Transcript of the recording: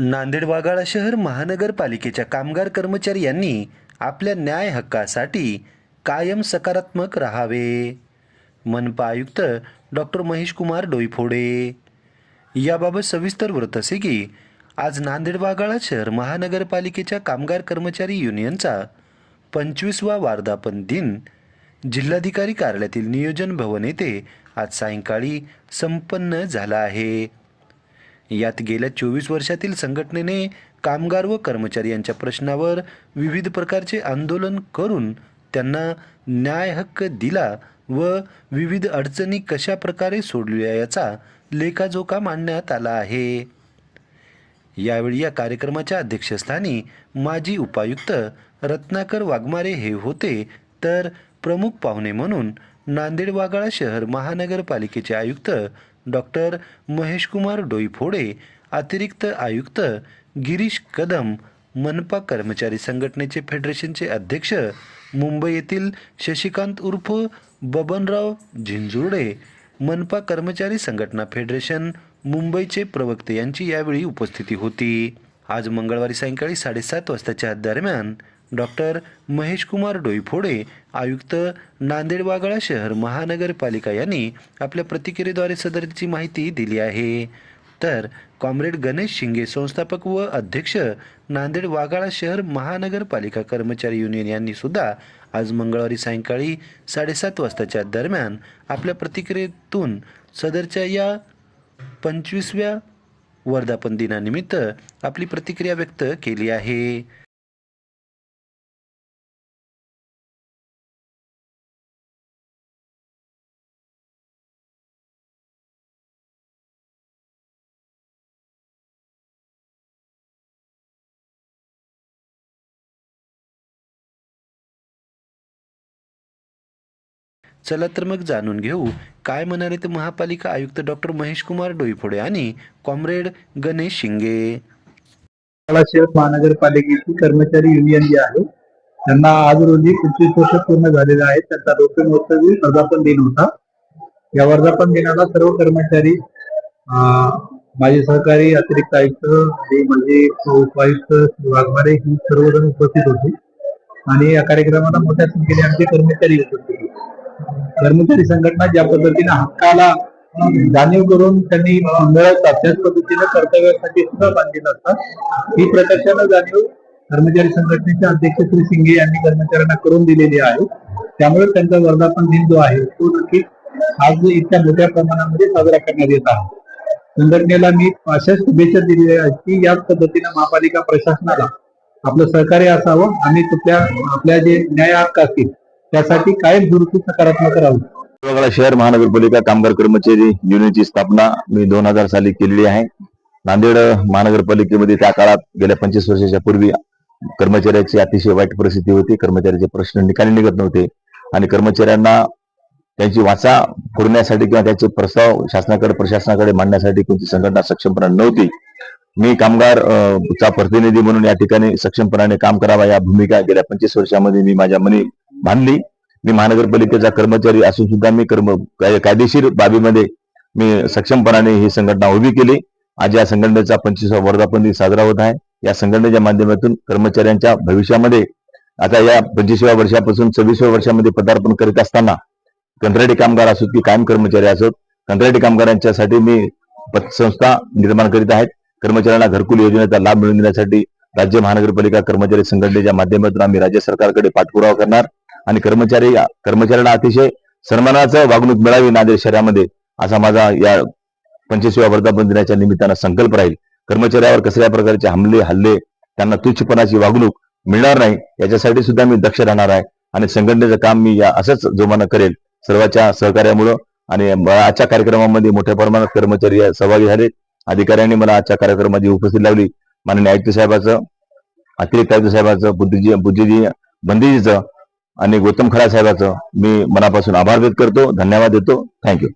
नांदेड वाघाळा शहर महानगरपालिकेच्या कामगार कर्मचारी यांनी आपल्या न्याय हक्कासाठी कायम सकारात्मक राहावे. मनपा आयुक्त डॉक्टर महेश कुमार डोईफोडे. याबाबत सविस्तर वृत्त असे की आज नांदेड वाघाळा शहर महानगरपालिकेच्या कामगार कर्मचारी युनियनचा पंचवीसवा वार्धापन दिन जिल्हाधिकारी कार्यालयातील नियोजन भवन येथे आज सायंकाळी संपन्न झाला आहे. यात गेल्या चोवीस वर्षातील संघटनेने कामगार व कर्मचारी यांच्या प्रश्नावर विविध प्रकारचे आंदोलन करून त्यांना न्याय हक्क दिला व विविध अडचणी कशा प्रकारे सोडल्या याचा लेखाजोखा मांडण्यात आला आहे. यावेळी या कार्यक्रमाच्या अध्यक्षस्थानी माजी उपायुक्त रत्नाकर वाघमारे हे होते. तर प्रमुख पाहुणे म्हणून नांदेड वाघाळा शहर महानगरपालिकेचे आयुक्त डॉक्टर महेशकुमार डोईफोडे अतिरिक्त आयुक्त गिरीश कदम मनपा कर्मचारी संघटनेचे फेडरेशनचे अध्यक्ष मुंबई येथील शशिकांत उर्फ बबनराव झिंजुर्डे मनपा कर्मचारी संघटना फेडरेशन मुंबईचे प्रवक्ते यांची यावेळी उपस्थिती होती. आज मंगळवारी सायंकाळी साडेसात वाजताच्या दरम्यान डॉक्टर महेशकुमार डोईफोडे आयुक्त नांदेड वाघाळा शहर महानगरपालिका यांनी आपल्या प्रतिक्रियेद्वारे सदरची माहिती दिली आहे. तर कॉम्रेड गणेश शिंगे संस्थापक व अध्यक्ष नांदेड वाघाळा शहर महानगरपालिका कर्मचारी युनियन यांनी सुद्धा आज मंगळवारी सायंकाळी साडेसात वाजताच्या दरम्यान आपल्या प्रतिक्रियेतून सदरच्या या पंचवीसव्या वर्धापन दिनानिमित्त आपली प्रतिक्रिया व्यक्त केली आहे. चला तर मग जाणून घेऊ. काय म्हणाले ते महापालिका आयुक्त डॉक्टर महेश कुमार डोईफोडे आणि कॉम्रेड गणेश शिंगे? शहर महानगरपालिकेची कर्मचारी युनियन जी आहे त्यांना आज रोजी पंचवीस वर्ष पूर्ण झालेले आहेत. त्यांचा रोपे महोत्सवी वर्धापन दिन होता. या वर्धापन दिनाला सर्व कर्मचारी माझे सहकारी अतिरिक्त आयुक्त आणि माझे उपायुक्त वाघमारे ही सर्वजण उपस्थित होते. आणि या कार्यक्रमाला मोठ्या संख्येने आमचे कर्मचारी येत होते. कर्मचारी संघटना ज्या पद्धतीने हक्काला जाणीव करून त्यांनी मिळवतात त्याच पद्धतीने कर्तव्यासाठी सुद्धा बांधील असतात ही प्रकर्षानं जाणीव कर्मचारी संघटनेचे अध्यक्ष श्री सिंगे यांनी कर्मचाऱ्यांना करून दिलेली आहे. त्यामुळे त्यांचा वर्धापन दिन जो आहे तो नक्की आज इतक्या मोठ्या प्रमाणामध्ये साजरा करण्यात येत आहे. संघटनेला मी अशा शुभेच्छा दिलेल्या आहेत की याच पद्धतीने महापालिका प्रशासनाला आपलं सहकार्य असावं आणि कुठल्या आपल्या जे न्याय हक्क असतील त्यासाठी कायम दुरुस्ती सकारात्मक राहू. वगळा शहर महानगरपालिका कामगार कर्मचारी युनियनची स्थापना मी दोन हजार साली केलेली आहे. नांदेड महानगरपालिकेमध्ये त्या काळात गेल्या पंचवीस वर्षाच्या पूर्वी कर्मचाऱ्याची अतिशय वाईट परिस्थिती होती. कर्मचाऱ्याचे प्रश्न निकाली निघत नव्हते आणि कर्मचाऱ्यांना त्यांची वाचा फोडण्यासाठी किंवा त्याचे प्रस्ताव शासनाकडे प्रशासनाकडे मांडण्यासाठी कोणती संघटना सक्षमपणा नव्हती. मी कामगार चा प्रतिनिधी म्हणून या ठिकाणी सक्षमपणाने काम करावा या भूमिका गेल्या पंचवीस वर्षामध्ये मी माझ्या मनी बांधली. मी महानगरपालिकेचा कर्मचारी असून सुद्धा मी कर्म काय- कायदेशीर बाबीमध्ये मी सक्षमपणाने ही संघटना उभी केली. आज या संघटनेचा पंचवीसा वर्धापन दिन साजरा होत आहे. या संघटनेच्या माध्यमातून कर्मचाऱ्यांच्या भविष्यामध्ये आता या पंचवीसव्या वर्षापासून सव्वीसव्या वर्षामध्ये पदार्पण करीत असताना कंत्राटी कामगार असोत की कायम कर्मचारी असोत कंत्राटी कामगारांच्यासाठी मी पतसंस्था निर्माण करीत आहेत. कर्मचाऱ्यांना घरकुल योजनेचा लाभ मिळवून देण्यासाठी राज्य महानगरपालिका कर्मचारी संघटनेच्या माध्यमातून आम्ही राज्य सरकारकडे पाठपुरावा करणार. आणि कर्मचारी कर्मचाऱ्यांना अतिशय सन्मानाचं वागणूक मिळावी नांदेड शहरामध्ये असा माझा या पंचवीसव्या वर्धापन दिनाच्या निमित्तानं संकल्प राहील. कर्मचाऱ्यावर कसल्या प्रकारचे हमले हल्ले त्यांना तुच्छपणाची वागणूक मिळणार नाही याच्यासाठी सुद्धा मी दक्ष राहणार आहे आणि संघटनेचं काम मी या असंच जोमानं करेल. सर्वांच्या सहकार्यामुळं आणि आजच्या कार्यक्रमामध्ये मोठ्या प्रमाणात कर्मचारी सहभागी झाले. अधिकाऱ्यांनी मला आजच्या कार्यक्रमाची उपस्थिती लावली. माननीय आयुक्त साहेबाचं अतिरिक्त आयुक्त साहेबाचं बुद्धिजी बुद्धिजी बंदीजीचं आणि गौतम खरा साहेबाचं मी मनापासून आभार व्यक्त करतो. धन्यवाद देतो. थँक्यू